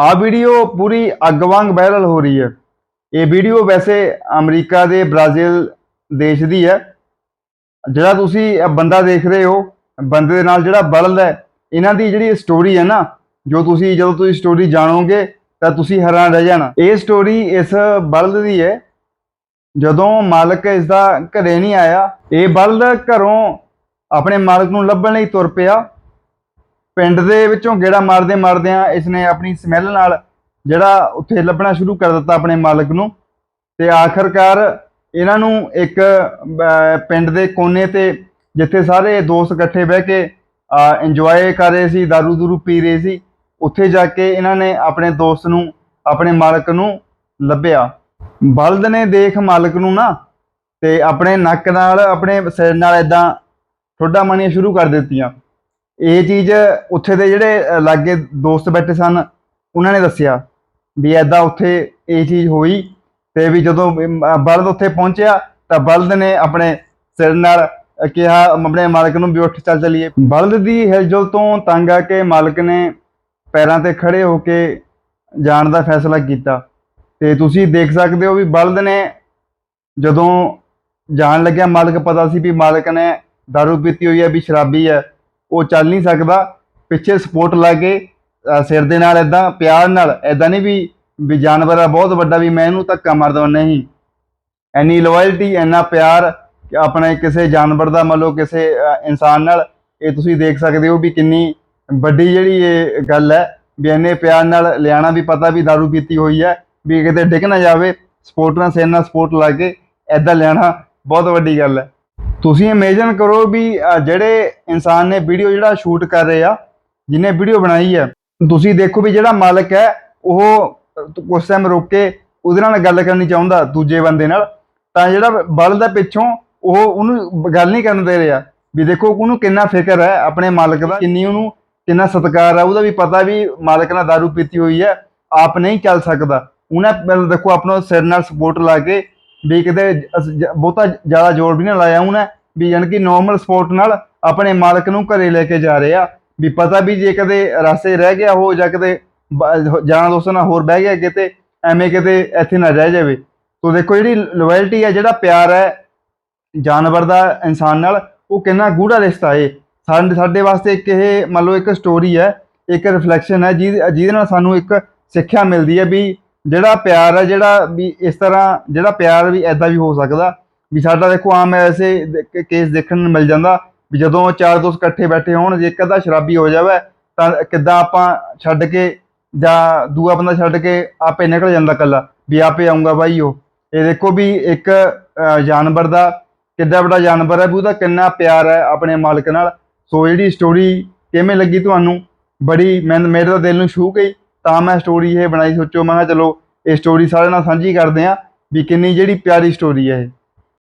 ਆ ਵੀਡੀਓ ਪੂਰੀ ਅੱਗ ਵਾਂਗ ਵਾਇਰਲ ਹੋ ਰਹੀ ਹੈ। ਇਹ ਵੀਡੀਓ ਵੈਸੇ ਅਮਰੀਕਾ ਦੇ, ਬ੍ਰਾਜ਼ੀਲ ਦੇਸ਼ ਦੀ ਹੈ। ਜਿਹੜਾ ਤੁਸੀਂ ਬੰਦਾ ਦੇਖ ਰਹੇ ਹੋ, ਬੰਦੇ ਦੇ ਨਾਲ ਜਿਹੜਾ ਬਲਦ ਹੈ, ਇਹਨਾਂ ਦੀ ਜਿਹੜੀ ਸਟੋਰੀ ਹੈ ਨਾ, ਜੋ ਤੁਸੀਂ ਜਦੋਂ ਤੁਸੀਂ ਸਟੋਰੀ ਜਾਣੋਗੇ, ਤਾਂ ਤੁਸੀਂ ਹੈਰਾਨ ਰਹਿ ਜਾਣਾ। ਇਹ ਸਟੋਰੀ ਇਸ ਬਲਦ ਦੀ ਹੈ। ਜਦੋਂ ਮਾਲਕ ਇਸ ਦਾ ਘਰੇ ਨਹੀਂ ਆਇਆ, ਇਹ ਬਲਦ ਘਰੋਂ ਆਪਣੇ ਮਾਲਕ ਨੂੰ ਲੱਭਣ ਲਈ ਤੁਰ ਪਿਆ। ਪਿੰਡ ਦੇ ਵਿੱਚੋਂ ਗੇੜਾ ਮਾਰਦੇ ਮਾਰਦਿਆਂ ਇਸਨੇ ਆਪਣੀ ਸਮੈਲ ਨਾਲ ਜਿਹੜਾ ਉੱਥੇ ਲੱਭਣਾ ਸ਼ੁਰੂ ਕਰ ਦਿੱਤਾ ਆਪਣੇ ਮਾਲਕ ਨੂੰ। ਤੇ ਆਖਰਕਾਰ ਇਹਨਾਂ ਨੂੰ ਇੱਕ ਪਿੰਡ ਦੇ ਕੋਨੇ ਤੇ ਜਿੱਥੇ ਸਾਰੇ ਦੋਸਤ ਇਕੱਠੇ ਬਹਿ ਕੇ ਇੰਜੋਏ ਕਰ ਰਹੇ ਸੀ दारू ਦੂਰੂ ਪੀ ਰਹੇ ਸੀ, ਉੱਥੇ ਜਾ ਕੇ ਇਹਨਾਂ ਨੇ ਆਪਣੇ ਦੋਸਤ ਨੂੰ, ਆਪਣੇ ਮਾਲਕ ਨੂੰ ਲੱਭਿਆ। ਬਲਦ ਨੇ ਦੇਖ ਮਾਲਕ ਨੂੰ ਨਾ ਤੇ ਆਪਣੇ ਨੱਕ ਨਾਲ, ਆਪਣੇ ਸਿਰ ਨਾਲ ਇਦਾਂ ਠੋਡਾ ਮਾਣੀਆਂ ਸ਼ੁਰੂ ਕਰ ਦਿੱਤੀਆਂ। ਇਹ ਚੀਜ਼ ਉੱਥੇ ਦੇ ਜਿਹੜੇ ਲਾਗੇ ਦੋਸਤ ਬੈਠੇ ਸਨ, ਉਹਨਾਂ ਨੇ ਦੱਸਿਆ ਵੀ ਐਦਾਂ ਉੱਥੇ ਇਹ ਚੀਜ਼ ਹੋਈ ਤੇ ਵੀ ਜਦੋਂ ਬਲਦ ਉੱਥੇ ਪਹੁੰਚਿਆ ਤਾਂ ਬਲਦ ਨੇ ਆਪਣੇ ਸਿਰ ਨਾਲ ਕਿਹਾ, ਆਪਣੇ ਮਾਲਕ ਨੂੰ ਵੀ ਉੱਠ ਚੱਲ ਚਲੀਏ। ਬਲਦ ਦੀ ਹਿਲਜੁਲ ਤੋਂ ਤੰਗ ਆ ਕੇ ਮਾਲਕ ਨੇ ਪੈਰਾਂ ਤੇ ਖੜੇ ਹੋ ਕੇ ਜਾਣ ਦਾ ਫੈਸਲਾ ਕੀਤਾ। ਤੇ ਤੁਸੀਂ ਦੇਖ ਸਕਦੇ ਹੋ ਵੀ ਬਲਦ ਨੇ ਜਦੋਂ ਜਾਣ ਲੱਗਿਆ, ਮਾਲਕ ਪਤਾ ਸੀ ਵੀ ਮਾਲਕ ਨੇ ਦਾਰੂ ਪੀਤੀ ਹੋਈ ਹੈ, ਵੀ ਸ਼ਰਾਬੀ ਹੈ ਉਹ ਚੱਲ ਨਹੀਂ ਸਕਦਾ, ਪਿੱਛੇ ਸਪੋਰਟ ਲਾ ਕੇ ਸਿਰ ਦੇ ਨਾਲ ਐਦਾਂ ਪਿਆਰ ਨਾਲ ਐਦਾਂ ਨਹੀਂ ਵੀ ਵੀ ਜਾਨਵਰ ਆ, ਬਹੁਤ ਵੱਡਾ ਵੀ ਮੈਂ ਇਹਨੂੰ ਧੱਕਾ ਮਾਰ ਦਵਾਂ ਨਹੀਂ ਐਨੀ ਲਾਇਲਟੀ ਐਨਾ ਪਿਆਰ ਕਿ ਆਪਣੇ ਕਿਸੇ ਜਾਨਵਰ ਦਾ ਮਤਲਬ ਕਿਸੇ ਇਨਸਾਨ ਨਾਲ, ਇਹ ਤੁਸੀਂ ਦੇਖ ਸਕਦੇ ਹੋ ਵੀ ਕਿੰਨੀ ਵੱਡੀ ਜਿਹੜੀ ਇਹ ਗੱਲ ਹੈ, ਵੀ ਐਨੇ ਪਿਆਰ ਨਾਲ ਲਿਆਣਾ ਵੀ ਪਤਾ ਵੀ दारू ਪੀਤੀ ਹੋਈ ਹੈ, ਵੀ ਕਿਤੇ ਡਿੱਗ ਨਾ ਜਾਵੇ ਸਪੋਰਟ ਨਾਲ ਸਿਰ ਨਾਲ ਸਪੋਰਟ ਲਾ ਕੇ ਐਦਾਂ ਲਿਆਣਾ ਬਹੁਤ ਵੱਡੀ ਗੱਲ ਹੈ। ਤੁਸੀਂ ਇਮੇਜਿਨ ਕਰੋ ਵੀ ਅਹ, ਜਿਹੜੇ ਇਨਸਾਨ ਨੇ ਵੀਡੀਓ ਜਿਹੜਾ ਸ਼ੂਟ ਕਰ ਰਹੇ ਆ ਜਿਹਨੇ ਵੀਡੀਓ ਬਣਾਈ ਹੈ ਤੁਸੀਂ ਦੇਖੋ ਵੀ ਜਿਹੜਾ ਮਾਲਕ ਹੈ ਉਹ ਅਹ, ਕੁਛ ਟਾਈਮ ਰੁਕ ਕੇ ਉਹਦੇ ਨਾਲ ਗੱਲ ਕਰਨੀ ਚਾਹੁੰਦਾ ਦੂਜੇ ਬੰਦੇ ਨਾਲ ਤਾਂ ਜਿਹੜਾ ਬਲਦ ਹੈ ਪਿੱਛੋਂ ਉਹ ਉਹਨੂੰ ਗੱਲ ਨਹੀਂ ਕਰਨ ਦੇ ਰਿਹਾ ਵੀ ਦੇਖੋ ਉਹਨੂੰ ਕਿੰਨਾ ਫਿਕਰ ਹੈ ਆਪਣੇ ਮਾਲਕ ਦਾ ਕਿੰਨੀ ਉਹਨੂੰ ਕਿੰਨਾ ਸਤਿਕਾਰ ਹੈ ਉਹਦਾ ਵੀ ਪਤਾ ਵੀ ਮਾਲਕ ਨਾਲ ਦਾਰੂ ਪੀਤੀ ਹੋਈ ਹੈ ਆਪ ਨਹੀਂ ਚੱਲ ਸਕਦਾ। ਉਹਨੇ ਪਹਿਲਾਂ ਦੇਖੋ ਆਪਣਾ ਸਿਰ ਨਾਲ ਸਪੋਰਟ ਲਾ ਕੇ ਵੀ ਕਿਤੇ ਅਸ- ਜ- ਬਹੁਤਾ ਜ਼ਿਆਦਾ ਜ਼ੋਰ ਵੀ ਨਾ ਲਾਇਆ ਉਹਨੇ ਵੀ ਯਾਨੀ ਕਿ ਨਾਰਮਲ ਸਪੋਰਟ ਨਾਲ ਆਪਣੇ ਮਾਲਕ ਨੂੰ ਘਰੇ ਲੈ ਕੇ ਜਾ ਰਹੇ ਆ। ਵੀ ਪਤਾ ਵੀ ਜੇ ਕਦੇ ਰਸਤੇ ਰਹਿ ਗਿਆ ਹੋ ਜਾਂ ਕਿਤੇ ਬ- ਜਾਣਾ ਦੋਸਤਾਂ ਨਾਲ ਹੋਰ ਬਹਿ ਗਿਆ ਕਿਤੇ, ਐਵੇਂ ਕਿਤੇ ਇੱਥੇ ਨਾ ਰਹਿ ਜਾਵੇ। ਤੋ ਦੇਖੋ ਜਿਹੜੀ ਲਾਇਲਟੀ ਹੈ, ਜਿਹੜਾ ਪਿਆਰ ਹੈ, ਜਾਨਵਰ ਦਾ ਇਨਸਾਨ ਨਾਲ, ਉਹ ਕਿੰਨਾ ਗੂੜਾ ਰਿਸ਼ਤਾ ਏ ਸਾਡੇ ਸਾਡੇ ਵਾਸਤੇ ਇੱਕ ਇਹ ਮੰਨ ਲਓ ਇੱਕ ਸਟੋਰੀ ਹੈ, ਇੱਕ ਰਿਫਲੈਕਸ਼ਨ ਹੈ, ਜਿਹਦੇ ਜਿਹਦੇ ਨਾਲ ਸਾਨੂੰ ਇੱਕ ਸਿੱਖਿਆ ਮਿਲਦੀ ਹੈ ਵੀ ਜਿਹੜਾ ਪਿਆਰ ਹੈ, ਜਿਹੜਾ ਵੀ ਇਸ ਤਰ੍ਹਾਂ, ਜਿਹੜਾ ਪਿਆਰ ਵੀ ਐਦਾਂ ਵੀ ਹੋ ਸਕਦਾ, ਵੀ ਸਾਡਾ ਦੇਖੋ ਆਮ ਐਸੇ ਕੇਸ ਦੇਖਣ ਨੂੰ ਮਿਲ ਜਾਂਦਾ ਵੀ ਜਦੋਂ ਚਾਰ ਦੋਸਤ ਇਕੱਠੇ ਬੈਠੇ ਹੋਣ, ਜੇ ਇੱਕ ਅੱਧਾ ਸ਼ਰਾਬੀ ਹੋ ਜਾਵੇ, ਤਾਂ ਕਿੱਦਾਂ ਆਪਾਂ ਛੱਡ ਕੇ ਜਾਂ ਦੂਆ ਬੰਦਾ ਛੱਡ ਕੇ ਆਪੇ ਨਿਕਲ ਜਾਂਦਾ ਕੱਲਾ ਵੀ ਆਪੇ ਆਉਂਗਾ ਬਾਈ ਉਹ। ਇਹ ਦੇਖੋ ਵੀ ਇੱਕ ਜਾਨਵਰ ਦਾ ਕਿੱਡਾ ਵੱਡਾ ਜਾਨਵਰ ਹੈ ਵੀ ਉਹਦਾ ਕਿੰਨਾ ਪਿਆਰ ਹੈ ਆਪਣੇ ਮਾਲਕ ਨਾਲ। ਸੋ ਜਿਹੜੀ ਸਟੋਰੀ ਕਿਵੇਂ ਲੱਗੀ ਤੁਹਾਨੂੰ? ਬੜੀ ਮੈਂ ਮੇਰੇ ਤਾਂ ਦਿਲ ਨੂੰ ਛੂਹ ਗਈ। ਤਾਂ ਮੈਂ ਸਟੋਰੀ ਇਹ ਬਣਾਈ ਸੋਚੋ ਮੈਂ ਕਿਹਾ ਚਲੋ, ਇਹ ਸਟੋਰੀ ਸਾਰਿਆਂ ਨਾਲ ਸਾਂਝੀ ਕਰਦੇ ਆ ਵੀ ਕਿੰਨੀ ਜਿਹੜੀ ਪਿਆਰੀ ਸਟੋਰੀ ਹੈ ਇਹ।